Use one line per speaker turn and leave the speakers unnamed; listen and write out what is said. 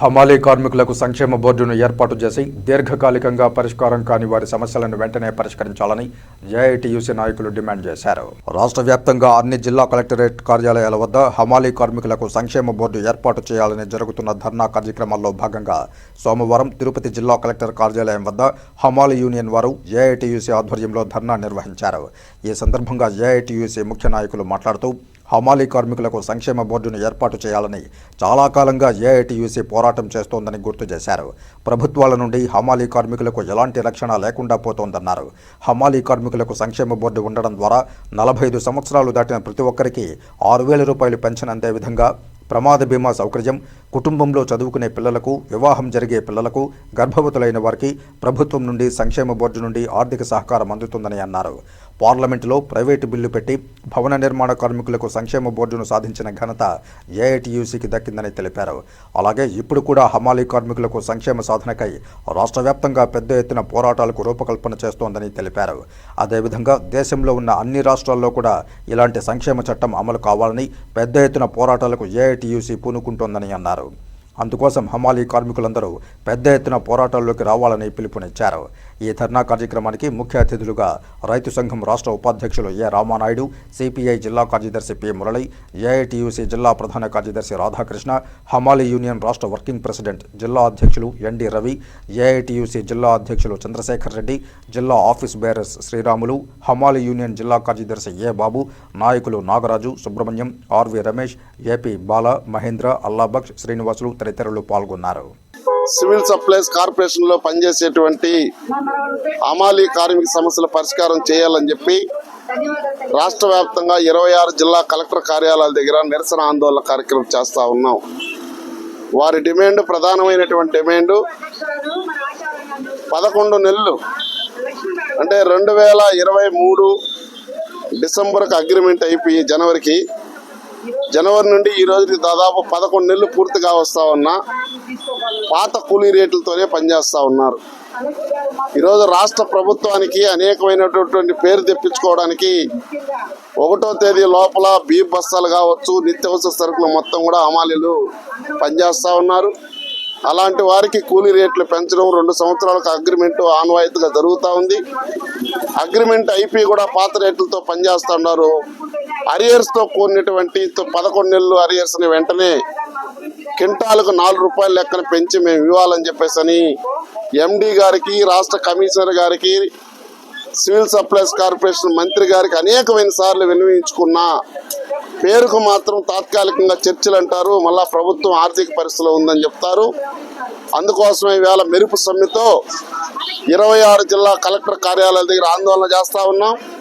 హమాలీ కార్మికులకు సంక్షేమ బోర్డును ఏర్పాటు చేసి దీర్ఘకాలికంగా పరిష్కారం కాని వారి సమస్యలను వెంటనే పరిష్కరించాలని జేఐటీయూసీ నాయకులు డిమాండ్ చేశారు. రాష్ట్ర వ్యాప్తంగా అన్ని జిల్లా కలెక్టరేట్ కార్యాలయాల వద్ద హమాలీ కార్మికులకు సంక్షేమ బోర్డు ఏర్పాటు చేయాలని జరుగుతున్న ధర్నా కార్యక్రమాల్లో భాగంగా సోమవారం తిరుపతి జిల్లా కలెక్టర్ కార్యాలయం వద్ద హమాలీ యూనియన్ వారు జేఐటీయూసీ ఆధ్వర్యంలో ధర్నా నిర్వహించారు. ఈ సందర్భంగా జేఐటీయూసీ ముఖ్య నాయకులు మాట్లాడుతూ హమాలీ కార్మికులకు సంక్షేమ బోర్డును ఏర్పాటు చేయాలని చాలా కాలంగా ఏఐటీయూసీ పోరాటం చేస్తోందని గుర్తు చేశారు. ప్రభుత్వాల నుండి హమాలీ కార్మికులకు ఎలాంటి రక్షణ లేకుండా పోతోందన్నారు. హమాలీ కార్మికులకు సంక్షేమ బోర్డు ఉండడం ద్వారా నలభై ఐదు సంవత్సరాలు దాటిన ప్రతి ఒక్కరికి ఆరు వేల రూపాయలు పెన్షన్ అందే విధంగా ప్రమాద బీమా సౌకర్యం కుటుంబంలో చదువుకునే పిల్లలకు వివాహం జరిగే పిల్లలకు గర్భవతులైన వారికి ప్రభుత్వం నుండి సంక్షేమ బోర్డు నుండి ఆర్థిక సహకారం అందుతుందని అన్నారు. పార్లమెంటులో ప్రైవేటు బిల్లు పెట్టి భవన నిర్మాణ కార్మికులకు సంక్షేమ బోర్డును సాధించిన ఘనత ఏఐటీయూసీకి దక్కిందని తెలిపారు. అలాగే ఇప్పుడు కూడా హమాలీ కార్మికులకు సంక్షేమ సాధనకై రాష్ట్ర వ్యాప్తంగా పెద్ద ఎత్తున పోరాటాలకు రూపకల్పన చేస్తోందని తెలిపారు. అదేవిధంగా దేశంలో ఉన్న అన్ని రాష్ట్రాల్లో కూడా ఇలాంటి సంక్షేమ చట్టం అమలు కావాలని పెద్ద ఎత్తున పోరాటాలకు ఏఐటీయూసీ పూనుకుంటోందని అన్నారు. అందుకోసం హమాలీ కార్మికులందరూ పెద్ద ఎత్తున పోరాటాల్లోకి రావాలని పిలుపునిచ్చారు. ఈ ధర్నా కార్యక్రమానికి ముఖ్య అతిథులుగా రైతు సంఘం రాష్ట్ర ఉపాధ్యక్షులు ఏ రామానాయుడు సిపిఐ జిల్లా కార్యదర్శి పి. మురళి ఏఐటియుసి జిల్లా ప్రధాన కార్యదర్శి రాధాకృష్ణ హమాలీ యూనియన్ రాష్ట్ర వర్కింగ్ ప్రెసిడెంట్ జిల్లా అధ్యక్షులు ఎన్డి రవి ఏఐటియుసి జిల్లా అధ్యక్షులు చంద్రశేఖర్ రెడ్డి జిల్లా ఆఫీస్ బేరర్స్ శ్రీరాములు హమాలీ యూనియన్ జిల్లా కార్యదర్శి ఏ బాబు నాయకులు నాగరాజు సుబ్రహ్మణ్యం ఆర్వి రమేష్ ఏపీ బాల మహేంద్ర అల్లాబక్ష్ శ్రీనివాసులు తదితరులు పాల్గొన్నారు.
సివిల్ సప్లైస్ కార్పొరేషన్లో పనిచేసేటువంటి అమాలి కార్మిక సమస్యల పరిష్కారం చేయాలని చెప్పి రాష్ట్ర వ్యాప్తంగా ఇరవై ఆరు జిల్లా కలెక్టర్ కార్యాలయాల దగ్గర నిరసన ఆందోళన కార్యక్రమం చేస్తా ఉన్నాం. వారి డిమాండ్ ప్రధానమైనటువంటి డిమాండ్ పదకొండు నెలలు అంటే రెండు వేల ఇరవై మూడు డిసెంబర్కి అగ్రిమెంట్ అయిపోయి జనవరికి జనవరి నుండి ఈ రోజుకి దాదాపు పదకొండు నెలలు పూర్తిగా వస్తా ఉన్నా పాత కూలీ రేట్లతోనే పనిచేస్తా ఉన్నారు. ఈరోజు రాష్ట్ర ప్రభుత్వానికి అనేకమైనటువంటి పేరు తెప్పించుకోవడానికి ఒకటో తేదీ లోపల బీ బస్తాలు కావచ్చు నిత్యావసర సరుకులు మొత్తం కూడా హమాలీలు పనిచేస్తూ ఉన్నారు. అలాంటి వారికి కూలీ రేట్లు పెంచడం రెండు సంవత్సరాలకు అగ్రిమెంట్ ఆన్వాయితీగా జరుగుతూ ఉంది. అగ్రిమెంట్ అయిపోయి కూడా పాత రేట్లతో పనిచేస్తూ ఉన్నారు. అరియర్స్తో కూడినటువంటి పదకొండు నెలలు అరియర్స్ని వెంటనే కింటాలకు నాలుగు రూపాయల లెక్కన పెంచి మేము ఇవ్వాలని చెప్పేసి అని ఎండి గారికి రాష్ట్ర కమిషనర్ గారికి సివిల్ సప్లైస్ కార్పొరేషన్ మంత్రి గారికి అనేకమైన సార్లు వినియోగించుకున్నా పేరుకు మాత్రం తాత్కాలికంగా చర్చలు అంటారు. మళ్ళా ప్రభుత్వం ఆర్థిక పరిస్థితిలో ఉందని చెప్తారు. అందుకోసమే ఇవాళ మెరుపు సమ్మెతో ఇరవై ఆరు జిల్లా కలెక్టర్ కార్యాలయాల దగ్గర ఆందోళన చేస్తా ఉన్నాం.